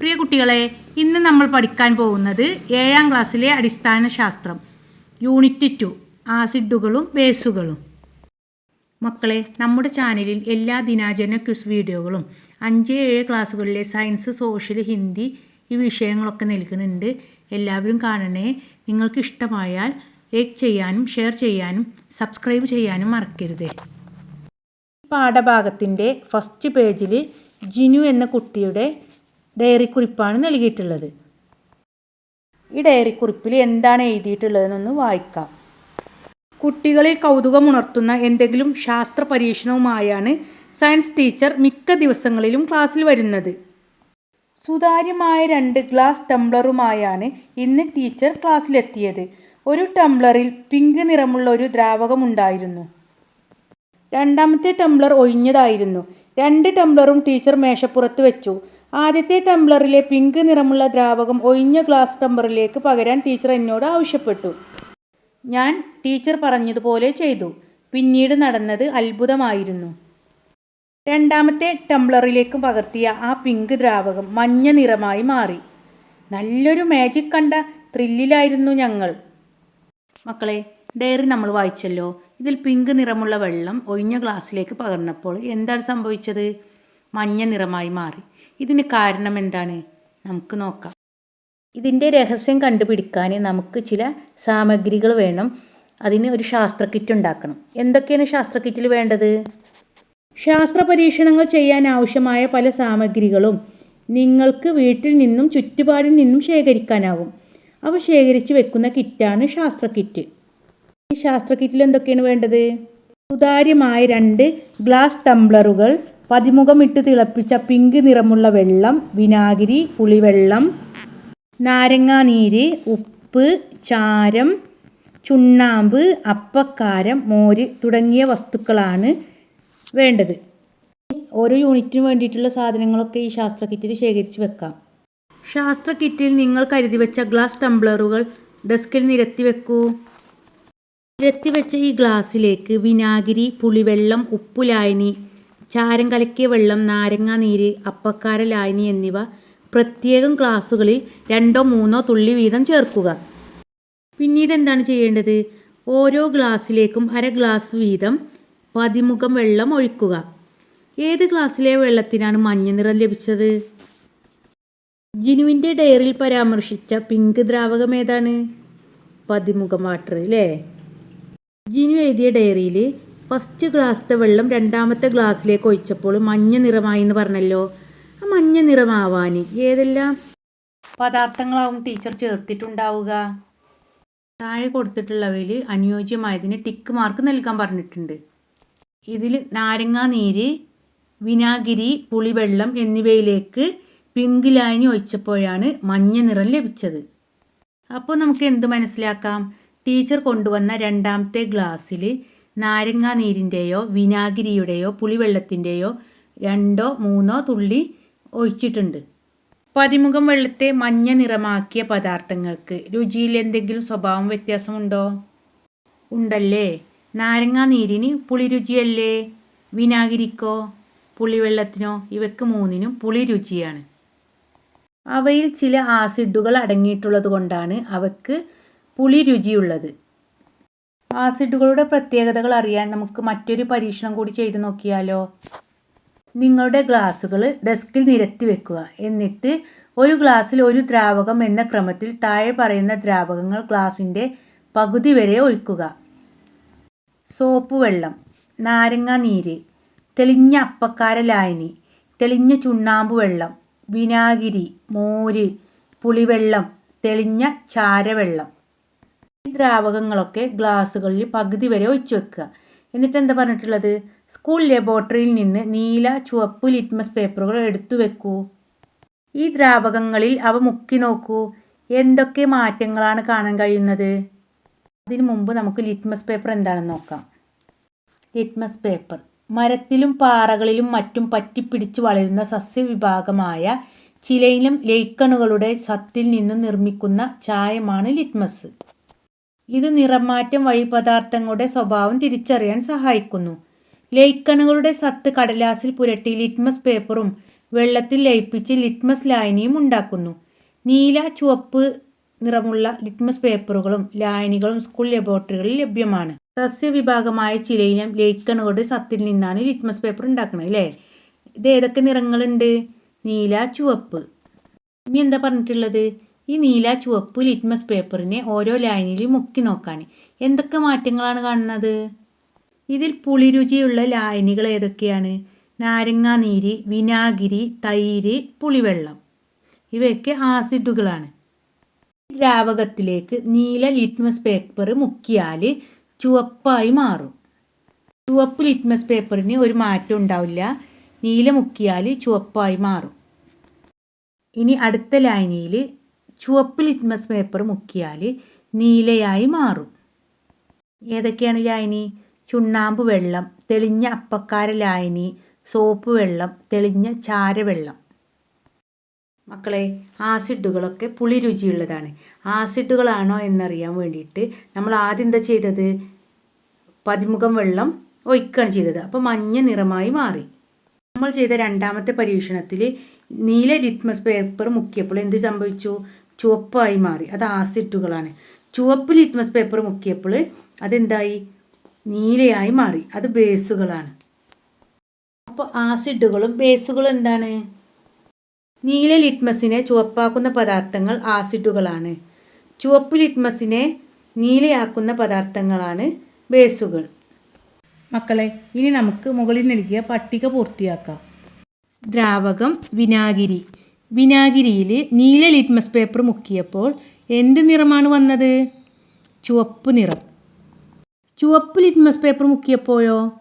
പ്രിയ കുട്ടികളെ ഇന്ന് നമ്മൾ പഠിക്കാൻ പോകുന്നത് ഏഴാം ക്ലാസ്സിലെ അടിസ്ഥാന ശാസ്ത്രം യൂണിറ്റ് ടു ആസിഡുകളും ബേസുകളും. മക്കളെ നമ്മുടെ ചാനലിൽ എല്ലാ ദിനാചരണ ക്വിസ് വീഡിയോകളും അഞ്ച് ഏഴ് ക്ലാസ്സുകളിലെ സയൻസ് സോഷ്യൽ ഹിന്ദി ഈ വിഷയങ്ങളൊക്കെ നൽകുന്നുണ്ട്. എല്ലാവരും കാണണേ. നിങ്ങൾക്ക് ഇഷ്ടമായാൽ ലൈക്ക് ചെയ്യാനും ഷെയർ ചെയ്യാനും സബ്സ്ക്രൈബ് ചെയ്യാനും മറക്കരുത്. പാഠഭാഗത്തിന്റെ ഫസ്റ്റ് പേജിൽ ജിനു എന്ന കുട്ടിയുടെ ഡയറി കുറിപ്പാണ് നൽകിയിട്ടുള്ളത്. ഈ ഡയറി കുറിപ്പിൽ എന്താണ് എഴുതിയിട്ടുള്ളതെന്നൊന്ന് വായിക്കാം. കുട്ടികളിൽ കൗതുകമുണർത്തുന്ന എന്തെങ്കിലും ശാസ്ത്ര പരീക്ഷണവുമായാണ് സയൻസ് ടീച്ചർ മിക്ക ദിവസങ്ങളിലും ക്ലാസ്സിൽ വരുന്നത്. സുതാര്യമായ രണ്ട് ഗ്ലാസ് ടംബ്ലറുമായാണ് ഇന്ന് ടീച്ചർ ക്ലാസ്സിലെത്തിയത്. ഒരു ടംബ്ലറിൽ പിങ്ക് നിറമുള്ള ഒരു ദ്രാവകമുണ്ടായിരുന്നു. രണ്ടാമത്തെ ടംബ്ലർ ഒഴിഞ്ഞതായിരുന്നു. രണ്ട് ടംബ്ലറും ടീച്ചർ മേശപ്പുറത്ത് വെച്ചു. ആദ്യത്തെ ടംബ്ലറിലെ പിങ്ക് നിറമുള്ള ദ്രാവകം ഒഴിഞ്ഞ ഗ്ലാസ് ടംബ്ലറിലേക്ക് പകരാൻ ടീച്ചർ എന്നോട് ആവശ്യപ്പെട്ടു. ഞാൻ ടീച്ചർ പറഞ്ഞതുപോലെ ചെയ്തു. പിന്നീട് നടന്നത് അത്ഭുതമായിരുന്നു. രണ്ടാമത്തെ ടംബ്ലറിലേക്ക് പകർത്തിയ ആ പിങ്ക് ദ്രാവകം മഞ്ഞ നിറമായി മാറി. നല്ലൊരു മാജിക് കണ്ട ത്രില്ലിലായിരുന്നു ഞങ്ങൾ. മക്കളെ ഡയറി നമ്മൾ വായിച്ചല്ലോ. ഇതിൽ പിങ്ക് നിറമുള്ള വെള്ളം ഒഴിഞ്ഞ ഗ്ലാസ്സിലേക്ക് പകർന്നപ്പോൾ എന്താണ് സംഭവിച്ചത്? മഞ്ഞ നിറമായി മാറി. ഇതിന് കാരണം എന്താണ്? നമുക്ക് നോക്കാം. ഇതിന്റെ രഹസ്യം കണ്ടുപിടിക്കാൻ നമുക്ക് ചില സാമഗ്രികൾ വേണം. അതിന് ഒരു ശാസ്ത്ര കിറ്റ് ഉണ്ടാക്കണം. എന്തൊക്കെയാണ് ശാസ്ത്ര കിറ്റിൽ വേണ്ടത്? ശാസ്ത്ര പരീക്ഷണങ്ങൾ ചെയ്യാൻ ആവശ്യമായ പല സാമഗ്രികളും നിങ്ങൾക്ക് വീട്ടിൽ നിന്നും ചുറ്റുപാടിൽ നിന്നും ശേഖരിക്കാനാവും. അവ ശേഖരിച്ച് വെക്കുന്ന കിറ്റാണ് ശാസ്ത്ര കിറ്റ്. ഈ ശാസ്ത്ര കിറ്റിൽ എന്തൊക്കെയാണ് വേണ്ടത്? സുതാര്യമായ രണ്ട് ഗ്ലാസ് ടംബ്ലറുകൾ പതിമുഖമിട്ട് തിളപ്പിച്ച പിങ്ക് നിറമുള്ള വെള്ളം വിനാഗിരി പുളിവെള്ളം നാരങ്ങാനീര് ഉപ്പ് ചാരം ചുണ്ണാമ്പ് അപ്പക്കാരം മോര് തുടങ്ങിയ വസ്തുക്കളാണ് വേണ്ടത്. ഓരോ യൂണിറ്റിന് വേണ്ടിയിട്ടുള്ള സാധനങ്ങളൊക്കെ ഈ ശാസ്ത്ര കിറ്റിൽ ശേഖരിച്ച് വെക്കാം. ശാസ്ത്ര കിറ്റിൽ നിങ്ങൾ കരുതി വെച്ച ഗ്ലാസ് ടംബ്ലറുകൾ ഡെസ്കിൽ നിരത്തി വെക്കൂ. നിരത്തി വെച്ച ഈ ഗ്ലാസ്സിലേക്ക് വിനാഗിരി പുളിവെള്ളം ഉപ്പു ലായനി ചാരം കലക്കിയ വെള്ളം നാരങ്ങാ നീര് അപ്പക്കാര ലായനി എന്നിവ പ്രത്യേകം ഗ്ലാസ്സുകളിൽ രണ്ടോ മൂന്നോ തുള്ളി വീതം ചേർക്കുക. പിന്നീട് എന്താണ് ചെയ്യേണ്ടത്? ഓരോ ഗ്ലാസ്സിലേക്കും അര ഗ്ലാസ് വീതം പതിമുഖം വെള്ളം ഒഴിക്കുക. ഏത് ഗ്ലാസ്സിലെ വെള്ളത്തിനാണ് മഞ്ഞ നിറം ലഭിച്ചത്? ജിനുവിന്റെ ഡയറിയിൽ പരാമർശിച്ച പിങ്ക് ദ്രാവകം ഏതാണ്? പതിമുഖം വാട്ടർ അല്ലേ ജിനു എഴുതിയ ഡയറിയിൽ ഫസ്റ്റ് ഗ്ലാസ്സിലെ വെള്ളം രണ്ടാമത്തെ ഗ്ലാസ്സിലേക്ക് ഒഴിച്ചപ്പോൾ മഞ്ഞ നിറമായി എന്ന് പറഞ്ഞല്ലോ. ആ മഞ്ഞ നിറമാവാൻ ഏതെല്ലാം പദാർത്ഥങ്ങളാവും ടീച്ചർ ചേർത്തിട്ടുണ്ടാവുക? താഴെ കൊടുത്തിട്ടുള്ളവയിൽ അനുയോജ്യമായതിന് ടിക്ക് മാർക്ക് നൽകാൻ പറഞ്ഞിട്ടുണ്ട്. ഇതിൽ നാരങ്ങാ നീര് വിനാഗിരി പുളിവെള്ളം എന്നിവയിലേക്ക് പിങ്ക് ലൈനി ഒഴിച്ചപ്പോഴാണ് മഞ്ഞ നിറം ലഭിച്ചത്. അപ്പോൾ നമുക്ക് എന്ത് മനസ്സിലാക്കാം? ടീച്ചർ കൊണ്ടുവന്ന രണ്ടാമത്തെ ഗ്ലാസ്സിൽ നാരങ്ങാ നീരിന്റെയോ വിനാഗിരിയുടെയോ പുളിവെള്ളത്തിന്റെയോ രണ്ടോ മൂന്നോ തുള്ളി ഒഴിച്ചിട്ടുണ്ട്. പതിമുഖം വെള്ളത്തെ മഞ്ഞ നിറമാക്കിയ പദാർത്ഥങ്ങൾക്ക് രുചിയിൽ എന്തെങ്കിലും സ്വഭാവം വ്യത്യാസമുണ്ടോ? ഉണ്ടല്ലേ. നാരങ്ങാ നീരിന് പുളി രുചിയല്ലേ? വിനാഗിരിക്കോ? പുളിവെള്ളത്തിനോ? ഇവയ്ക്ക് മൂന്നിനും പുളി രുചിയാണ്. അവയിൽ ചില ആസിഡുകൾ അടങ്ങിയിട്ടുള്ളത് കൊണ്ടാണ് അവയ്ക്ക് പുളി രുചിയുള്ളത്. ആസിഡുകളുടെ പ്രത്യേകതകൾ അറിയാൻ നമുക്ക് മറ്റൊരു പരീക്ഷണം കൂടി ചെയ്തു നോക്കിയാലോ? നിങ്ങളുടെ ഗ്ലാസ്സുകൾ ഡെസ്കിൽ നിരത്തി വെക്കുക. എന്നിട്ട് ഒരു ഗ്ലാസ്സിൽ ഒരു ദ്രാവകം എന്ന ക്രമത്തിൽ താഴെ പറയുന്ന ദ്രാവകങ്ങൾ ഗ്ലാസിന്റെ പകുതി വരെ ഒഴിക്കുക. സോപ്പ് വെള്ളം നാരങ്ങ നീര് തെളിഞ്ഞ അപ്പക്കാര ലായനി തെളിഞ്ഞ ചുണ്ണാമ്പ് വെള്ളം വിനാഗിരി മോര് പുളിവെള്ളം തെളിഞ്ഞ ചാരവെള്ളം. ഈ ദ്രാവകങ്ങളൊക്കെ ഗ്ലാസ്സുകളിൽ പകുതി വരെ ഒഴിച്ചു വെക്കുക. എന്നിട്ട് എന്താ പറഞ്ഞിട്ടുള്ളത്? സ്കൂൾ ലബോറട്ടറിയിൽ നിന്ന് നീല ചുവപ്പ് ലിറ്റ്മസ് പേപ്പറുകൾ എടുത്തു വെക്കൂ. ഈ ദ്രാവകങ്ങളിൽ അവ മുക്കി നോക്കൂ. എന്തൊക്കെ മാറ്റങ്ങളാണ് കാണാൻ കഴിയുന്നത്? അതിനു മുമ്പ് നമുക്ക് ലിറ്റ്മസ് പേപ്പർ എന്താണെന്ന് നോക്കാം. Litmus paper. മരത്തിലും പാറകളിലും മറ്റും പറ്റിപ്പിടിച്ച് വളരുന്ന സസ്യവിഭാഗമായ ചിലയിലും ലേക്കണുകളുടെ സത്തിൽ നിന്ന് നിർമ്മിക്കുന്ന ചായമാണ് ലിറ്റ്മസ്. ഇത് നിറമാറ്റം വഴി പദാർത്ഥങ്ങളുടെ സ്വഭാവം തിരിച്ചറിയാൻ സഹായിക്കുന്നു. ലേക്കണുകളുടെ സത്ത് കടലാസിൽ പുരട്ടി ലിറ്റ്മസ് പേപ്പറും വെള്ളത്തിൽ ലയിപ്പിച്ച് ലിറ്റ്മസ് ലായനിയും ഉണ്ടാക്കുന്നു. നീല ചുവപ്പ് നിറമുള്ള ലിറ്റ്മസ് പേപ്പറുകളും ലായനികളും സ്കൂൾ ലബോറട്ടറികളിൽ ലഭ്യമാണ്. സസ്യവിഭാഗമായ ചിലയിനം ലയിക്കണുകളുടെ സത്തിൽ നിന്നാണ് ലിറ്റ്മസ് പേപ്പർ ഉണ്ടാക്കുന്നത് അല്ലേ? ഇത് ഏതൊക്കെ നിറങ്ങളുണ്ട്? നീല ചുവപ്പ്. ഇനി എന്താ പറഞ്ഞിട്ടുള്ളത്? ഈ നീല ചുവപ്പ് ലിറ്റ്മസ് പേപ്പറിനെ ഓരോ ലൈനിൽ മുക്കി നോക്കാൻ എന്തൊക്കെ മാറ്റങ്ങളാണ് കാണുന്നത്? ഇതിൽ പുളിരുചിയുള്ള ലായനികൾ ഏതൊക്കെയാണ്? നാരങ്ങാനീര് വിനാഗിരി തൈര് പുളിവെള്ളം. ഇവയൊക്കെ ആസിഡുകളാണ്. ദ്രാവകത്തിലേക്ക് നീല ലിറ്റ്മസ് പേപ്പർ മുക്കിയാൽ ചുവപ്പായി മാറും. ചുവപ്പ് ലിറ്റ്മസ് പേപ്പറിന് ഒരു മാറ്റം ഉണ്ടാവില്ല. നീല മുക്കിയാൽ ചുവപ്പായി മാറും. ഇനി അടുത്ത ലൈനിൽ ചുവപ്പ് ലിറ്റ്മസ് പേപ്പർ മുക്കിയാൽ നീലയായി മാറും. ഏതൊക്കെയാണ് ലായനി? ചുണ്ണാമ്പ് വെള്ളം തെളിഞ്ഞ അപ്പക്കാര ലായനി സോപ്പ് വെള്ളം തെളിഞ്ഞ ചാരവെള്ളം മക്കളെ ആസിഡുകളൊക്കെ പുളി രുചിയുള്ളതാണ്. ആസിഡുകളാണോ എന്നറിയാൻ വേണ്ടിയിട്ട് നമ്മൾ ആദ്യം എന്താ ചെയ്തത്? പതിമുഖം വെള്ളം ഒഴിക്കുകയാണ് ചെയ്തത്. അപ്പോൾ മഞ്ഞ നിറമായി മാറി. നമ്മൾ ചെയ്ത രണ്ടാമത്തെ പരീക്ഷണത്തിൽ നീല ലിറ്റ്മസ് പേപ്പർ മുക്കിയപ്പോൾ എന്ത് സംഭവിച്ചു? ചുവപ്പായി മാറി. അത് ആസിഡുകളാണ്. ചുവപ്പ് ലിറ്റ്മസ് പേപ്പർ മുക്കിയപ്പോൾ അതെന്തായി? നീലയായി മാറി. അത് ബേസുകളാണ്. അപ്പോൾ ആസിഡുകളും ബേസുകളും എന്താണ്? നീല ലിറ്റ്മസിനെ ചുവപ്പാക്കുന്ന പദാർത്ഥങ്ങൾ ആസിഡുകളാണ്. ചുവപ്പ് ലിറ്റ്മസിനെ നീലയാക്കുന്ന പദാർത്ഥങ്ങളാണ് ബേസുകൾ. മക്കളെ ഇനി നമുക്ക് മുകളിൽ നൽകിയ പട്ടിക പൂർത്തിയാക്കാം. ദ്രാവകം വിനാഗിരി. വിനാഗിരിയിൽ നീല ലിറ്റ്മസ് പേപ്പർ മുക്കിയപ്പോൾ എന്ത് നിറമാണ് വന്നത്? ചുവപ്പ് നിറം. ചുവപ്പ് ലിറ്റ്മസ് പേപ്പർ മുക്കിയപ്പോഴോ?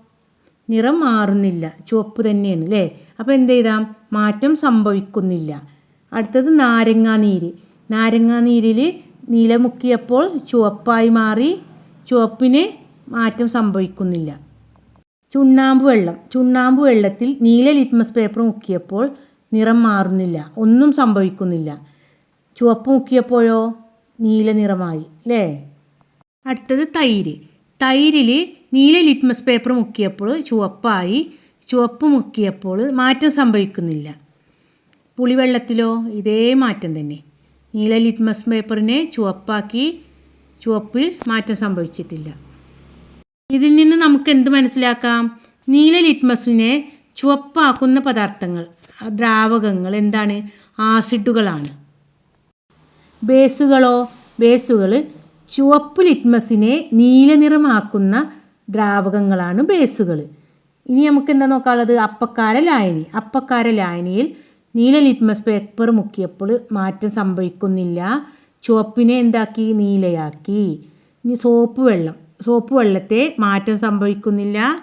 നിറം മാറുന്നില്ല. ചുവപ്പ് തന്നെയാണ് അല്ലേ? അപ്പോൾ എന്ത് ചെയ്താം? മാറ്റം സംഭവിക്കുന്നില്ല. അടുത്തത് നാരങ്ങാനീര് നാരങ്ങാനീരിൽ നീല മുക്കിയപ്പോൾ ചുവപ്പായി മാറി ചുവപ്പിന് മാറ്റം സംഭവിക്കുന്നില്ല. ചുണ്ണാമ്പ് വെള്ളം. ചുണ്ണാമ്പ് വെള്ളത്തിൽ നീല ലിറ്റ്മസ് പേപ്പർ മുക്കിയപ്പോൾ നിറം മാറുന്നില്ല. ഒന്നും സംഭവിക്കുന്നില്ല. ചുവപ്പ് മുക്കിയപ്പോഴോ നീല നിറമായി അല്ലേ? അടുത്തത് തൈര്. തൈരിൽ നീല ലിറ്റ്മസ് പേപ്പർ മുക്കിയപ്പോൾ ചുവപ്പായി ചുവപ്പ് മുക്കിയപ്പോൾ മാറ്റം സംഭവിക്കുന്നില്ല. പുളിവെള്ളത്തിലോ ഇതേ മാറ്റം തന്നെ. നീല ലിറ്റ്മസ് പേപ്പറിനെ ചുവപ്പാക്കി ചുവപ്പിൽ മാറ്റം സംഭവിച്ചിട്ടില്ല. ഇതിൽ നിന്ന് നമുക്ക് എന്ത് മനസ്സിലാക്കാം? നീല ലിറ്റ്മസിനെ ചുവപ്പാക്കുന്ന പദാർത്ഥങ്ങൾ. ദ്രാവകങ്ങൾ എന്താണ്? ആസിഡുകളാണ്. ബേസുകളോ ബേസുകൾ ചുവപ്പ് ലിറ്റ്മസിനെ നീല നിറമാക്കുന്ന ദ്രാവകങ്ങളാണ് ബേസുകൾ. ഇനി നമുക്ക് എന്താ നോക്കാനുള്ളത്? അപ്പക്കാര ലായനി. അപ്പക്കാര ലായനിയിൽ നീല ലിറ്റ്മസ് പേപ്പർ മുക്കിയപ്പോൾ മാറ്റം സംഭവിക്കുന്നില്ല. ചുവപ്പിനെ എന്താക്കി? നീലയാക്കി. ഇനി സോപ്പ് വെള്ളം. സോപ്പ് വെള്ളത്തെ മാറ്റം സംഭവിക്കുന്നില്ല.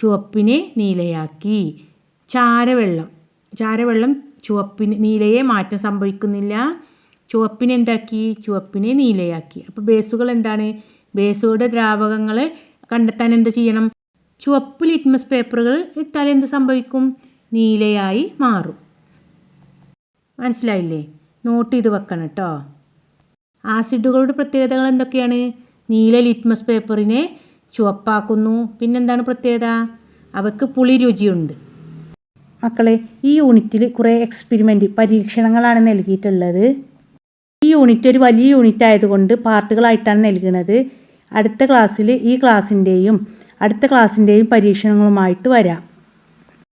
ചുവപ്പിനെ നീലയാക്കി. ചാരവെള്ളം. ചാരവെള്ളം ചുവപ്പിന് നീലയെ മാറ്റം സംഭവിക്കുന്നില്ല. ചുവപ്പിനെ എന്താക്കി? ചുവപ്പിനെ നീലയാക്കി. അപ്പോൾ ബേസുകൾ എന്താണ്? ബേസുകളുടെ ദ്രാവകങ്ങൾ കണ്ടെത്താൻ എന്ത് ചെയ്യണം? ചുവപ്പ് ലിറ്റ്മസ് പേപ്പറുകൾ ഇട്ടാൽ എന്ത് സംഭവിക്കും? നീലയായി മാറും. മനസ്സിലായില്ലേ? നോട്ട് ചെയ്ത് വെക്കണം കേട്ടോ ആസിഡുകളുടെ പ്രത്യേകതകൾ എന്തൊക്കെയാണ്? നീല ലിറ്റ്മസ് പേപ്പറിനെ ചുവപ്പാക്കുന്നു. പിന്നെന്താണ് പ്രത്യേകത? അവയ്ക്ക് പുളി രുചിയുണ്ട് മക്കളെ ഈ യൂണിറ്റിൽ കുറേ എക്സ്പെരിമെന്റ് പരീക്ഷണങ്ങളാണ് നൽകിയിട്ടുള്ളത്. ഈ യൂണിറ്റ് ഒരു വലിയ യൂണിറ്റ് ആയതുകൊണ്ട് പാർട്ടുകളായിട്ടാണ് നൽകുന്നത്. അടുത്ത ക്ലാസ്സിൽ ഈ ക്ലാസ്സിന്റെയും അടുത്ത ക്ലാസ്സിന്റെയും പരീക്ഷണങ്ങളുമായിട്ട് വരാം.